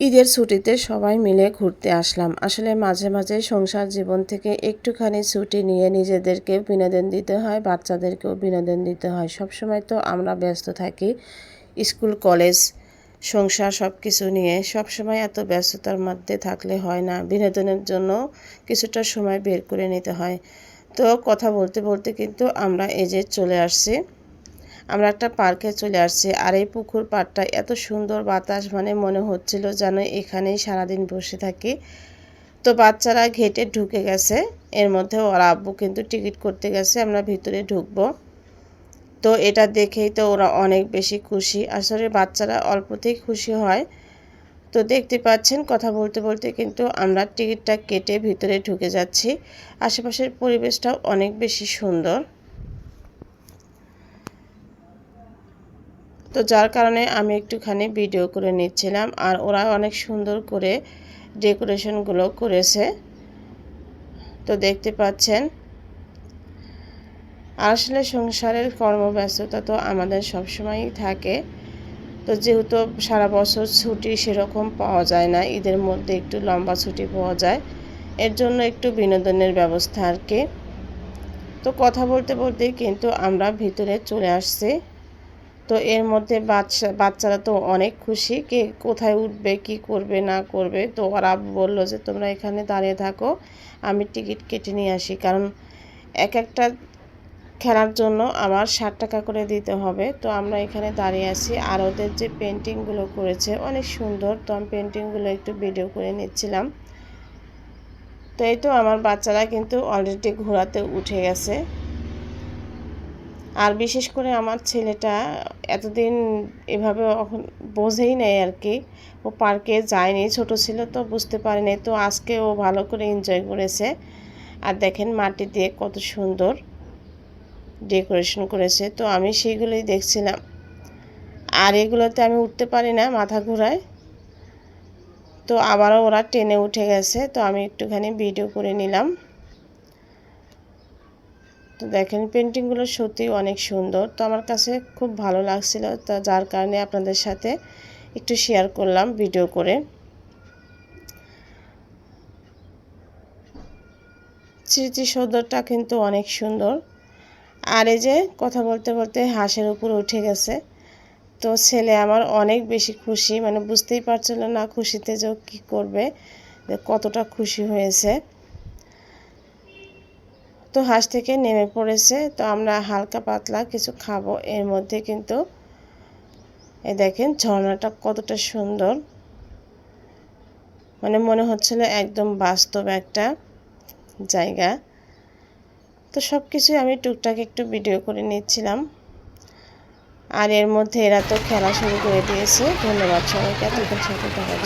ঈদের ছুটিতে সবাই মিলে ঘুরতে আসলাম। আসলে মাঝে মাঝে সংসার জীবন থেকে একটুখানি ছুটি নিয়ে নিজেদেরকে বিনোদন দিতে হয়, বাচ্চাদেরকেও বিনোদন দিতে হয়। সবসময় তো আমরা ব্যস্ত থাকি, স্কুল, কলেজ, সংসার সব কিছু নিয়ে। সবসময় এত ব্যস্ততার মধ্যে থাকলে হয় না, বিনোদনের জন্য কিছুটা সময় বের করে নিতে হয়। তো কথা বলতে বলতে কিন্তু আমরা এই যে চলে আসছি। আমরা একটা পার্কে চলে আসছি আর এই পুকুর পাড়টা এত সুন্দর বাতাস মানে মনে হচ্ছিল যেন এখানেই সারাদিন বসে থাকি। তো বাচ্চারা ঘেটে ঢুকে গেছে, এর মধ্যে ওরা আব্বু কিন্তু টিকিট করতে গেছে, আমরা ভিতরে ঢুকবো। তো এটা দেখেই তো ওরা অনেক বেশি খুশি। আসলে বাচ্চারা অল্পতেই খুশি হয়। তো দেখতে পাচ্ছেন, কথা বলতে বলতে কিন্তু আমরা টিকিটটা কেটে ভিতরে ঢুকে যাচ্ছি। আশেপাশের পরিবেশটাও অনেক বেশি সুন্দর। তো যার কারণে আমি একটুখানি ভিডিও করে নিচ্ছিলাম আর ওরা অনেক সুন্দর করে ডেকোরেশনগুলো করেছে। তো দেখতে পাচ্ছেন, আসলে সংসারের কর্মব্যস্ততা তো আমাদের সবসময়ই থাকে। তো যেহেতু সারা বছর ছুটি সেরকম পাওয়া যায় না, ঈদের মধ্যে একটু লম্বা ছুটি পাওয়া যায়, এর জন্য একটু বিনোদনের ব্যবস্থা আর কি। তো কথা বলতে বলতে কিন্তু আমরা ভিতরে চলে আসছি। তো এর মধ্যে বাচ্চা, বাচ্চারা তো অনেক খুশি। কে কোথায় উঠবে, কি করবে, না করবে? তো ওরা বলল যে, তোমরা এখানে দাঁড়িয়ে থাকো, আমি টিকিট কেটে নিয়ে আসি। কারণ এক একটা খেলার জন্য আমার ষাট টাকা করে দিতে হবে। তো আমরা এখানে দাঁড়িয়ে আছি। আর ওদের যে পেন্টিংগুলো করেছে, অনেক সুন্দর। তো আমি পেন্টিংগুলো একটু ভিডিও করে নিচ্ছিলাম। তো এই তো আমার বাচ্চারা কিন্তু অলরেডি ঘোরাতে উঠে গেছে। আর বিশেষ করে আমার ছেলেটা এতদিন এভাবে বোঝেই নেই আর কি। ও পার্কে যায়নি, ছোট ছিল তো বুঝতে পারেনি। তো আজকে ও ভালো করে এনজয় করেছে। আর দেখেন মাটি দিয়ে কত সুন্দর ডেকোরেশন করেছে। তো আমি সেইগুলোই দেখছিলাম। আর এগুলোতে আমি উঠতে পারি না মাথা ঘোরায়। তো আবারও ওরা টেনে উঠে গেছে। তো আমি একটুখানি ভিডিও করে নিলাম। তো দেখেন পেন্টিংগুলো সত্যি অনেক সুন্দর। তো আমার কাছে খুব ভালো লাগছিল। তা যার কারণে আপনাদের সাথে একটু শেয়ার করলাম ভিডিও করে। স্মৃতিসৌধটা কিন্তু অনেক সুন্দর। আর এই যে কথা বলতে বলতে হাঁসের উপর উঠে গেছে। তো ছেলে আমার অনেক বেশি খুশি। মানে বুঝতেই পারছিল না খুশিতে যে কী করবে কতটা খুশি হয়েছে। তো হাঁস থেকে নেমে পড়েছে। তো আমরা হালকা পাতলা কিছু খাব। এর মধ্যে কিন্তু এই দেখেন ঝর্ণাটা কতটা সুন্দর। মানে মনে হচ্ছিল একদম বাস্তব একটা জায়গা। তো সব কিছুই আমি টুকটাক একটু ভিডিও করে নিচ্ছিলাম। আর এর মধ্যে এরা তো খেলা শুরু করে দিয়েছে। ধন্যবাদ সবাইকে। এতক্ষণ সাথে জন্য।